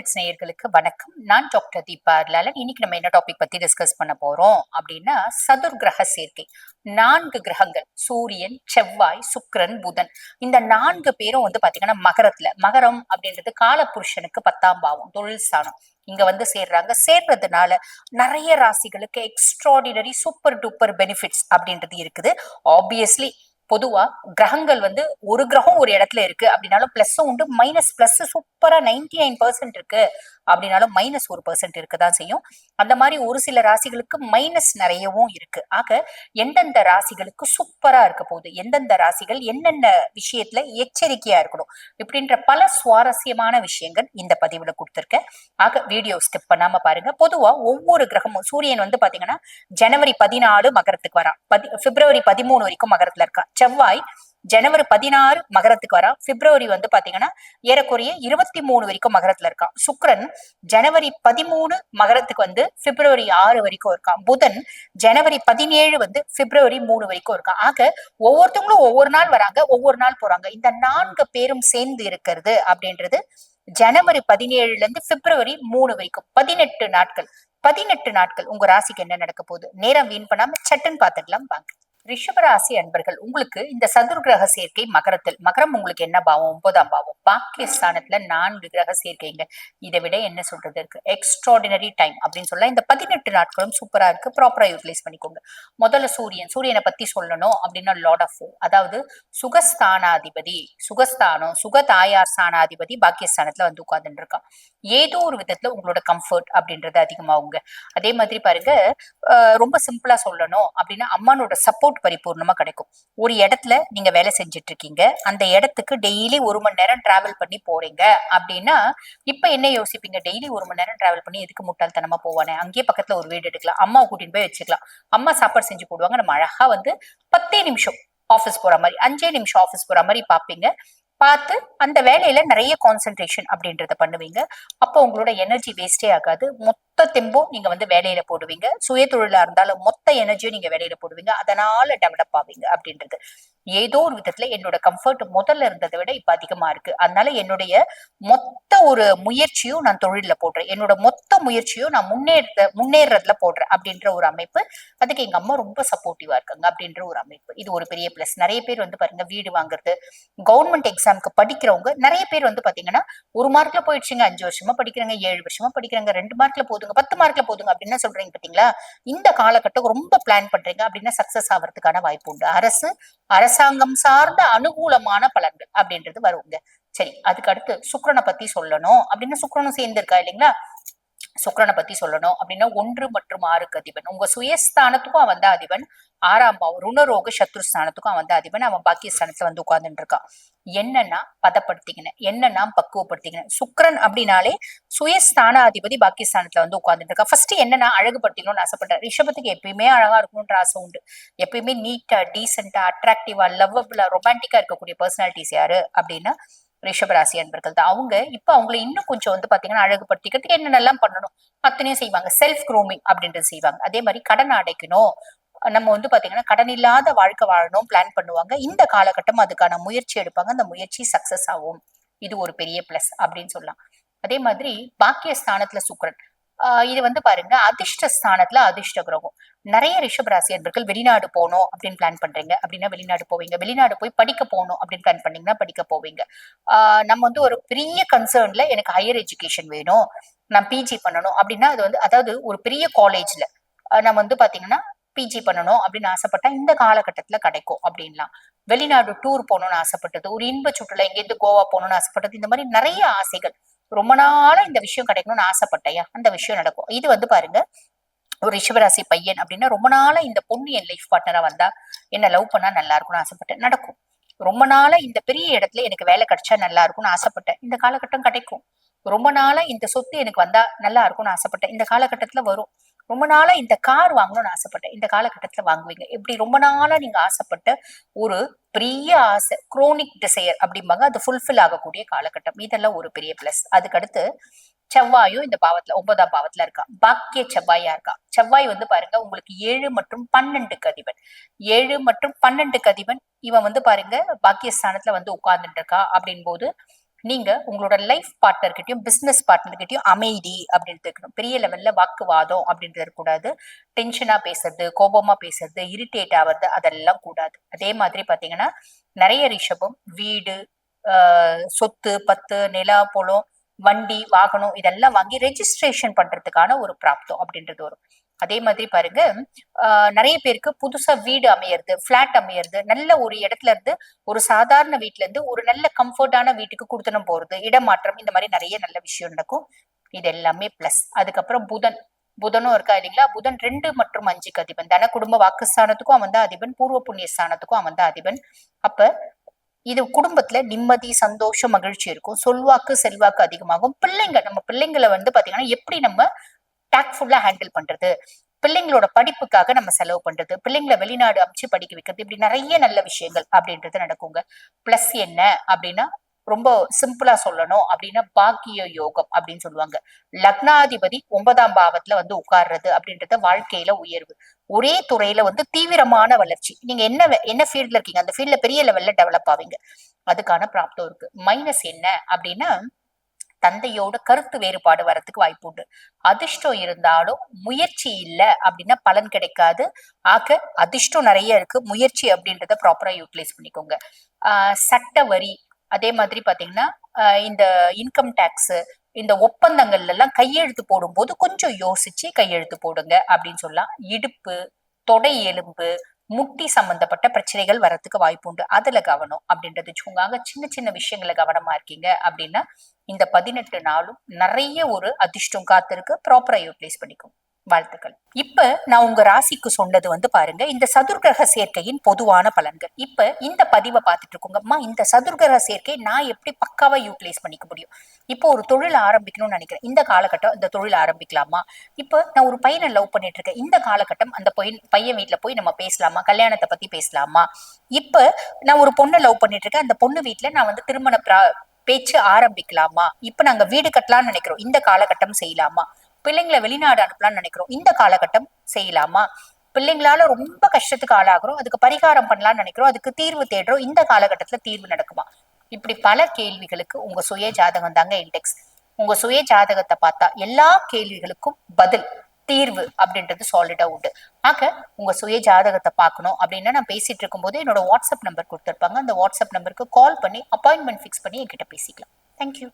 Spirits நேயர்களுக்கு வணக்கம். நான் டாக்டர் தீபா லாலன் இன்னைக்கு நம்ம என்ன டாபிக் பத்தி டிஸ்கஸ் பண்ண போறோம்? அப்படின்னா சதுர் கிரக சேர்க்கை. நான்கு கிரகங்கள் சூரியன் செவ்வாய் சுக்கிரன் புதன். இந்த நான்கு பேரும் வந்து பாத்தீங்கன்னா மகரத்துல. மகரம் அப்படின்றது காலபுருஷனுக்கு பத்தாம் பாவம் தொழில் ஸ்தானம். இங்க வந்து சேர்றாங்க. சேர்றதுனால நிறைய ராசிகளுக்கு எக்ஸ்ட்ராடினரி சூப்பர் டூப்பர் பெனிஃபிட்ஸ் அப்படின்றது இருக்குது. ஆப்வியஸ்லி பொதுவா கிரகங்கள் வந்து ஒரு கிரகம் ஒரு இடத்துல இருக்கு. அப்படின்னாலும் பிளஸ்ஸும் உண்டு மைனஸ் பிளஸ் சூப்பரா நைன்டி நைன் பர்சன்ட் இருக்கு. அப்படின்னாலும் மைனஸ் ஒரு பர்சன்ட் இருக்கதான் செய்யும். அந்த மாதிரி ஒரு சில ராசிகளுக்கு மைனஸ் நிறையவும் இருக்கு. ஆக எந்தெந்த ராசிகளுக்கு சூப்பரா இருக்க போகுது? எந்தெந்த ராசிகள் என்னென்ன விஷயத்துல எச்சரிக்கையா இருக்கணும்? இப்படின்ற பல சுவாரஸ்யமான விஷயங்கள் இந்த பதிவுல கொடுத்துருக்கேன். ஆக வீடியோ ஸ்கிப் பண்ணாம பாருங்க. பொதுவா ஒவ்வொரு கிரகமும் சூரியன் வந்து பாத்தீங்கன்னா ஜனவரி பதினாலு மகரத்துக்கு வரான். பதி பிப்ரவரி பதிமூணு வரைக்கும் மகரத்துல இருக்கான். செவ்வாய் ஜனவரி பதினாறு மகரத்துக்கு வரா. பிப்ரவரி வந்து பாத்தீங்கன்னா ஏறக்குறைய இருபத்தி மூணு வரைக்கும் மகரத்துல இருக்கான் சுக்ரன் ஜனவரி பதிமூணு மகரத்துக்கு வந்து பிப்ரவரி ஆறு வரைக்கும் இருக்கான் புதன் ஜனவரி பதினேழு வந்து பிப்ரவரி மூணு வரைக்கும் இருக்கான் ஆக ஒவ்வொருத்தவங்களும் ஒவ்வொரு நாள் வராங்க ஒவ்வொரு நாள் போறாங்க. இந்த நான்கு பேரும் சேர்ந்து இருக்கிறது அப்படின்றது ஜனவரி பதினேழுல இருந்து பிப்ரவரி மூணு வரைக்கும். பதினெட்டு நாட்கள். பதினெட்டு நாட்கள் உங்க ராசிக்கு என்ன நடக்க போகுது? நேரம் வீண் பண்ணாம சட்டுன்னு பாத்துக்கலாம். வாங்க. ரிஷபராசி அன்பர்கள் உங்களுக்கு இந்த சதுர் கிரக சேர்க்கை மகரத்தில் மகரம் உங்களுக்கு என்ன பாவம்? ஒன்பதாம் பாவம். பாக்கியஸ்தானத்துல நான்கு கிரக சேர்க்கைங்க. இதை விட என்ன சொல்றது இருக்கு? எக்ஸ்ட்ராடினரி டைம் அப்படின்னு சொல்ல இந்த பதினெட்டு நாட்களும் சூப்பரா இருக்கு. ப்ராப்பரா யூட்டிலைஸ் பண்ணிக்கோங்க. முதல்ல சூரியன் சூரியனை பத்தி சொல்லணும் அப்படின்னா லார்ட் ஆஃப் அதாவது சுகஸ்தானாதிபதி சுகஸ்தானம் சுக தாயார் ஸ்தானாதிபதி பாக்கியஸ்தானத்துல வந்து உட்கார்ந்துட்டு இருக்கான். ஏதோ ஒரு விதத்துல உங்களோட கம்ஃபர்ட் அப்படின்றது அதிகமாகுங்க. அதே மாதிரி பாருங்க ரொம்ப சிம்பிளா சொல்லணும் அப்படின்னா அம்மானோட சப்போர்ட் பரிபூர்ணமா கிடைக்கும். ஒரு இடத்துல நீங்க வேலை செஞ்சுட்டு இருக்கீங்க அந்த இடத்துக்கு டெய்லி ஒரு மணி நேரம் டிராவல் பண்ணி போறீங்க அப்படின்னா இப்ப என்ன யோசிப்பீங்க? டெய்லி ஒரு மணி நேரம் டிராவல் பண்ணி எதுக்கு முட்டாள்தனமா போவானே? அங்கேயே பக்கத்துல ஒரு வீடு எடுக்கலாம். அம்மா கூட்டிட்டு போய் வச்சுக்கலாம். அம்மா சாப்பாடு செஞ்சு போடுவாங்க. நம்ம அழகா வந்து பத்தே நிமிஷம் ஆஃபீஸ் போற மாதிரி அஞ்சே நிமிஷம் ஆஃபீஸ் போற மாதிரி பாப்பீங்க பார்த்து அந்த வேலையில நிறைய கான்சென்ட்ரேஷன் அப்படின்றத பண்ணுவீங்க. அப்போ உங்களோட எனர்ஜி வேஸ்டே ஆகாது. மொத்த தெம்பும் நீங்க வந்து வேலையில போடுவீங்க. சுய தொழிலா இருந்தாலும் மொத்த எனர்ஜியும் நீங்க வேலையில போடுவீங்க. அதனால டெவலப் ஆவீங்க அப்படின்றது. ஏதோ ஒரு விதத்துல என்னோட கம்ஃபர்ட் முதல்ல இருந்ததை விட இப்ப அதிகமா இருக்கு. அதனால என்னுடைய மொத்த ஒரு முயற்சியும் நான் தொழில போடுறேன். என்னோட மொத்த முயற்சியும் நான் முன்னேற முன்னேறதுல போடுறேன் அப்படின்ற ஒரு அமைப்பு. அதுக்கு எங்க அம்மா ரொம்ப சப்போர்ட்டிவா இருக்காங்க அப்படின்ற ஒரு அமைப்பு. இது ஒரு பெரிய பிளஸ் நிறைய பேர் வந்து பாருங்க வீடு வாங்குறது கவர்மெண்ட் எக்ஸாமுக்கு படிக்கிறவங்க நிறைய பேர் வந்து பாத்தீங்கன்னா ஒரு மார்க்ல போயிடுச்சுங்க அஞ்சு வருஷமா படிக்கிறாங்க ஏழு வருஷமா படிக்கிறாங்க ரெண்டு மார்க்ல போதுங்க பத்து மார்க்ல போதுங்க அப்படின்னு சொல்றீங்க பாத்தீங்களா? இந்த காலகட்டம் ரொம்ப பிளான் பண்றீங்க அப்படின்னா சக்சஸ் ஆகிறதுக்கான வாய்ப்பு உண்டு. அரசு அரசாங்கம் சார்ந்த அனுகூலமான பலன்கள் அப்படின்றது வருங்க. சரி அதுக்கு அடுத்து சுக்கரனை பத்தி சொல்லணும். அப்படின்னு சுக்கரனும் சேர்ந்திருக்கா இல்லைங்களா? சுக்கரனை பத்தி சொல்லணும். அப்படின்னா ஒன்று மற்றும் ஆறுக்கு அதிபன். உங்க சுயஸ்தானத்துக்கும் அவன் தான் அதிபன். ஆறாம் பாவம் ருணரோக சத்ருஸ்தானத்துக்கும் அவன் தான் அதிபன். அவன் பாக்கியஸ்தானத்துல வந்து உட்கார்ந்துட்டு இருக்கான். என்னன்னா பதப்படுத்திக்கின என்னன்னா பக்குவப்படுத்திக்கின சுக்கரன் அப்படின்னாலே சுயஸ்தானாதிபதி பாக்கியஸ்தானத்துல வந்து உட்கார்ந்துட்டு இருக்கா. ஃபர்ஸ்ட் என்னன்னா அழகுபடுத்திக்கணும்னு ஆசைப்பட்டேன் ரிஷபத்துக்கு எப்பயுமே அழகா இருக்கணும்ன்ற ஆசை உண்டு. எப்பயுமே நீட்டா டீசெண்டா அட்ராக்டிவா லவ்வபிளா ரொமான்டிக்கா இருக்கக்கூடிய பர்சனாலிட்டிஸ் யாரு? அப்படின்னா ரிஷபராசி அன்பர்கள் தான். அவங்க இப்ப அவங்களை இன்னும் கொஞ்சம் வந்து பாத்தீங்கன்னா அழகுபடுத்திக்கிறதுக்கு என்னென்னலாம் பண்ணணும்? அத்தனையும் செய்வாங்க. செல்ஃப் க்ரூமிங் அப்படின்றது செய்வாங்க. அதே மாதிரி கடன் அடைக்கணும். நம்ம வந்து பாத்தீங்கன்னா கடன் இல்லாத வாழ்க்கை வாழணும் பிளான் பண்ணுவாங்க. இந்த காலகட்டம் அதுக்கான முயற்சி எடுப்பாங்க. அந்த முயற்சி சக்சஸ் ஆகும். இது ஒரு பெரிய பிளஸ் அப்படின்னு சொல்லலாம். அதே மாதிரி பாக்கிய ஸ்தானத்துல சுக்கரன். இது வந்து பாருங்க அதிர்ஷ்ட ஸ்தானத்துல அதிர்ஷ்ட கிரகம். நிறைய ரிஷபராசி அன்பர்கள் வெளிநாடு போகணும் அப்படின்னு பிளான் பண்றீங்க. அப்படின்னா வெளிநாடு போவீங்க. வெளிநாடு போய் படிக்க போகணும் அப்படின்னு பிளான் பண்ணீங்கன்னா படிக்க போவீங்க. நம்ம வந்து ஒரு பெரிய கன்சர்ன்ல எனக்கு ஹையர் எஜுகேஷன் வேணும். நான் பிஜி பண்ணணும் அப்படின்னா அது வந்து அதாவது ஒரு பெரிய காலேஜ்ல நம்ம வந்து பாத்தீங்கன்னா பிஜி பண்ணணும் அப்படின்னு ஆசைப்பட்டா இந்த காலகட்டத்துல கிடைக்கும் அப்படின்லாம். வெளிநாடு டூர் போகணும்னு ஆசைப்பட்டது ஒரு இன்ப சுற்றுலா எங்கேருந்து கோவா போகணும்னு ஆசைப்பட்டது இந்த மாதிரி நிறைய ஆசைகள். ரொம்ப நாளா இந்த விஷயம் கிடைக்கணும்னு ஆசைப்பட்டையா அந்த விஷயம் நடக்கும். இது வந்து பாருங்க ஒரு ரிஷபராசி பையன் அப்படின்னா ரொம்ப நாளா இந்த பொண்ணு என் லைஃப் பார்ட்னரா வந்தா என்ன லவ் பண்ணா நல்லா இருக்கும்னு ஆசைப்பட்டேன். நடக்கும். ரொம்ப நாளா இந்த பெரிய இடத்துல எனக்கு வேலை கிடைச்சா நல்லா இருக்கும்னு ஆசைப்பட்டேன். இந்த காலகட்டம் கிடைக்கும். ரொம்ப நாளா இந்த சொத்து எனக்கு வந்தா நல்லா இருக்கும்னு ஆசைப்பட்டேன். இந்த காலகட்டத்துல வரும். ரொம்ப நாளா இந்த கார் வாங்கணும்னு ஆசைப்பட்டேன். இந்த காலகட்டத்துல வாங்குவீங்க. இப்படி ரொம்ப நாளா நீங்க ஆசைப்பட்ட ஒரு பெரிய ஆசை குரோனிக் டிசையர் அப்படிம்பாங்க. அது ஃபுல்ஃபில் ஆகக்கூடிய காலகட்டம். இதெல்லாம் ஒரு பெரிய பிளஸ் அதுக்கடுத்து செவ்வாயும் இந்த பாவத்துல ஒன்பதாம் பாவத்துல இருக்கா. பாக்கிய செவ்வாயா இருக்கா. செவ்வாய் வந்து பாருங்க உங்களுக்கு ஏழு மற்றும் பன்னெண்டுக்கு அதிபன். ஏழு மற்றும் பன்னெண்டுக்கு அதிபன். இவன் வந்து பாருங்க பாக்கியஸ்தானத்துல வந்து உட்கார்ந்துட்டு இருக்கா. அப்படின் போது நீங்க உங்களோட லைஃப் பார்ட்னர்கிட்டயும் பிசினஸ் பார்ட்னர்கிட்டயும் அமைதி அப்படின்னு இருக்கணும் பெரிய லெவல்ல வாக்குவாதம் அப்படின்றது இருக்கக்கூடாது. டென்ஷனா பேசுறது கோபமா பேசுறது இரிட்டேட் ஆகிறது அதெல்லாம் கூடாது. அதே மாதிரி பாத்தீங்கன்னா நிறைய ரிஷபம் வீடு சொத்து பத்து நிலா போலம் வண்டி வாகனம் இதெல்லாம் வாங்கி ரெஜிஸ்ட்ரேஷன் பண்றதுக்கான ஒரு பிராப்தம் அப்படின்றது வரும். அதே மாதிரி பாருங்க நிறைய பேருக்கு புதுசா வீடு அமையறது பிளாட் அமையறது நல்ல ஒரு இடத்துல இருந்து ஒரு சாதாரண வீட்டுல இருந்து ஒரு நல்ல கம்ஃபர்டான வீட்டுக்கு கொடுத்தனும் போறது இடமாற்றம் இந்த மாதிரி நிறைய நல்ல விஷயம் நடக்கும். இது எல்லாமே பிளஸ் அதுக்கப்புறம் புதன். புதனும் இருக்கா இல்லைங்களா? புதன் ரெண்டு மற்றும் அஞ்சுக்கு அதிபன். தன குடும்ப வாக்குஸ்தானத்துக்கும் அவன் தான் அதிபன் பூர்வ புண்ணிய ஸ்தானத்துக்கும் அவன் தான் அதிபன். அப்ப இது குடும்பத்துல நிம்மதி சந்தோஷம் மகிழ்ச்சி இருக்கும். சொல்வாக்கு செல்வாக்கு அதிகமாகும். பிள்ளைங்க நம்ம பிள்ளைங்களை வந்து பாத்தீங்கன்னா எப்படி நம்ம டேக்ஃபுல்லா ஹேண்டில் பண்றது. பிள்ளைங்களோட படிப்புக்காக நம்ம செலவு பண்றது. பிள்ளைங்களை வெளிநாடு அமைச்சு படிக்க வைக்கிறது. இப்படி நிறைய நல்ல விஷயங்கள் அப்படின்றது நடக்குங்க. பிளஸ் என்ன அப்படின்னா ரொம்ப சிம்பிளா சொல்லணும் அப்படின்னா பாக்கிய யோகம் அப்படின்னு சொல்லுவாங்க. லக்னாதிபதி ஒன்பதாம் பாவத்துல வந்து உட்கார்றது அப்படின்றது வாழ்க்கையில உயர்வு. ஒரே துறையில வந்து தீவிரமான வளர்ச்சி. நீங்க என்ன என்ன ஃபீல்ட்ல இருக்கீங்க? அந்த ஃபீல்ட்ல பெரிய லெவல்ல டெவலப் ஆவீங்க. அதுக்கான பிராப்தம் இருக்கு. மைனஸ் என்ன அப்படின்னா தந்தையோட கருத்து வேறுபாடு வரத்துக்கு வாய்ப்பு உண்டு. அதிர்ஷ்டம் இருந்தாலும் முயற்சி இல்லை அப்படின்னா பலன் கிடைக்காது. ஆக அதிர்ஷ்டம் நிறைய இருக்கு. முயற்சி அப்படின்றத ப்ராப்பரா யூட்டிலைஸ் பண்ணிக்கோங்க. சட்ட வரி அதே மாதிரி பாத்தீங்கன்னா இந்த இன்கம் டேக்ஸ் இந்த ஒப்பந்தங்கள்ல எல்லாம் கையெழுத்து போடும்போது கொஞ்சம் யோசிச்சு கையெழுத்து போடுங்க அப்படின்னு சொல்லலாம். இடுப்பு தொடை எலும்பு முட்டி சம்பந்தப்பட்ட பிரச்சனைகள் வரத்துக்கு வாய்ப்பு உண்டு. அதுல கவனம் அப்படின்றது வச்சுக்கோங்க. சின்ன சின்ன விஷயங்கள கவனமா இருக்கீங்க அப்படின்னா இந்த பதினெட்டு நாளும் நிறைய ஒரு அதிர்ஷ்டம் காத்திருக்கு. ப்ராப்பரா யூட்டிலைஸ் பண்ணிக்கும் வாழ்த்துக்கள். இப்ப நான் உங்க ராசிக்கு சொன்னது வந்து பாருங்க இந்த சதுர்கிரக சேர்க்கையின் பொதுவான பலன்கள். இப்ப இந்த பதிவை பார்த்துட்டு இருக்கோங்கம்மா இந்த சதுர்கிரக சேர்க்கை நான் எப்படி பக்காவா யூட்டிலைஸ் பண்ணிக்க முடியும்? இப்போ ஒரு தொழில் ஆரம்பிக்கணும்னு நினைக்கிறேன். இந்த காலகட்டம் இந்த தொழில் ஆரம்பிக்கலாமா? இப்போ நான் ஒரு பையனை லவ் பண்ணிட்டு இருக்கேன். இந்த காலகட்டம் அந்த பையன் பையன் வீட்டுல போய் நம்ம பேசலாமா? கல்யாணத்தை பத்தி பேசலாமா? இப்ப நான் ஒரு பொண்ணை லவ் பண்ணிட்டு இருக்கேன். அந்த பொண்ணு வீட்டுல நான் வந்து திருமண பேச்சு ஆரம்பிக்கலாமா? இப்ப நாங்க வீடு கட்டலாம்னு நினைக்கிறோம். இந்த காலகட்டம் செய்யலாமா? பிள்ளைங்களை வெளிநாடு அனுப்பலாம்னு நினைக்கிறோம். இந்த காலகட்டம் செய்யலாமா? பிள்ளைங்களால ரொம்ப கஷ்டத்துக்கு ஆளாகிறோம். அதுக்கு பரிகாரம் பண்ணலாம்னு நினைக்கிறோம். அதுக்கு தீர்வு தேடுறோம். இந்த காலகட்டத்துல தீர்வு நடக்குமா? இப்படி பல கேள்விகளுக்கு உங்க சுய ஜாதகம் தாங்க இண்டெக்ஸ் உங்க சுய ஜாதகத்தை பார்த்தா எல்லா கேள்விகளுக்கும் பதில் தீர்வு அப்படின்றது சாலிடா உண்டு. ஆக உங்க சுய ஜாதகத்தை பார்க்கணும் அப்படின்னா நான் பேசிட்டு இருக்கும்போது என்னோட வாட்ஸ்அப் நம்பர் கொடுத்துருப்பாங்க. அந்த வாட்ஸ்அப் நம்பருக்கு கால் பண்ணி அப்பாயின்மெண்ட் ஃபிக்ஸ் பண்ணி என்கிட்ட பேசிக்கலாம். தேங்க்யூ